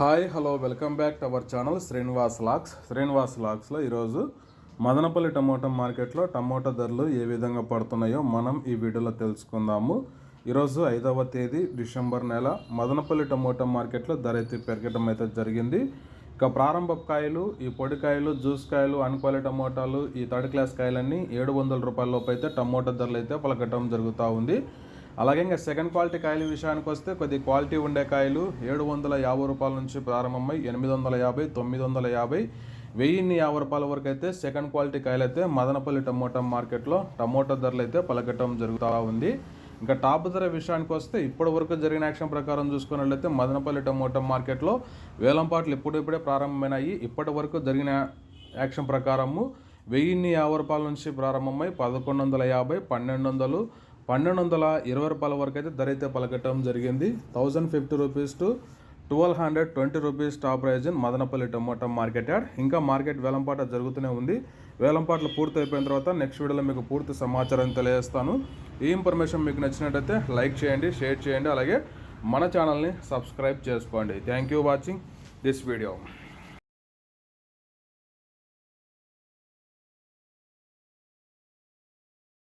Hi hello welcome back to our channel Srinivas locks. Srinivas లాక్స్లో ఈరోజు Madanapalle tomato మార్కెట్లో tomato ధరలు ఏ విధంగా పడుతున్నాయో మనం ఈ వీడియోలో తెలుసుకుందాము. ఈరోజు ఐదవ తేదీ డిసెంబర్ నెల. మదనపల్లి టమోటా మార్కెట్లో ధర అయితే పెరగడం అయితే జరిగింది. ఇక ప్రారంభ కాయలు ఈ పొడి కాయలు జ్యూస్ కాయలు అన్క్వాలిటీ టమోటాలు ఈ థర్డ్ క్లాస్ కాయలన్నీ ఏడు వందల రూపాయల లోపు అయితే టమోటా ధరలు అయితే పలకటం జరుగుతూ ఉంది. అలాగే ఇంకా సెకండ్ క్వాలిటీ కాయల విషయానికి వస్తే కొద్ది క్వాలిటీ ఉండే కాయలు ఏడు వందల యాభై రూపాయల నుంచి ప్రారంభమై ఎనిమిది వందల యాభై తొమ్మిది వందల యాభై వెయ్యిన్ని యాభై రూపాయల వరకు అయితే సెకండ్ క్వాలిటీ కాయలు అయితే మదనపల్లి టమోటా మార్కెట్లో టమోటా ధరలు అయితే పలకటం జరుగుతూ ఉంది. ఇంకా టాప్ ధర విషయానికి వస్తే ఇప్పటి వరకు జరిగిన యాక్షన్ ప్రకారం చూసుకున్నట్లయితే మదనపల్లి టమోటా మార్కెట్లో వేలంపాట్లు ఇప్పుడిప్పుడే ప్రారంభమైనాయి. ఇప్పటి వరకు జరిగిన యాక్షన్ ప్రకారము వెయ్యిన్ని యాభై రూపాయల నుంచి ప్రారంభమై పదకొండు వందల యాభై పన్నెండు వందలు పన్నెండు వందల ఇరవై రూపాయల వరకు అయితే ధర అయితే పలకటం జరిగింది. Thousand fifty rupees to twelve hundred twenty rupees top price in Madanapalle tomato market yard. ఇంకా మార్కెట్ వేలంపాట జరుగుతూనే ఉంది. వేలంపాట్లు పూర్తి అయిపోయిన తర్వాత నెక్స్ట్ వీడియోలో మీకు పూర్తి సమాచారం తెలియజేస్తాను. ఈ ఇన్ఫర్మేషన్ మీకు నచ్చినట్టయితే లైక్ చేయండి షేర్ చేయండి అలాగే మన ఛానల్ని సబ్స్క్రైబ్ చేసుకోండి. Thank you watching this video.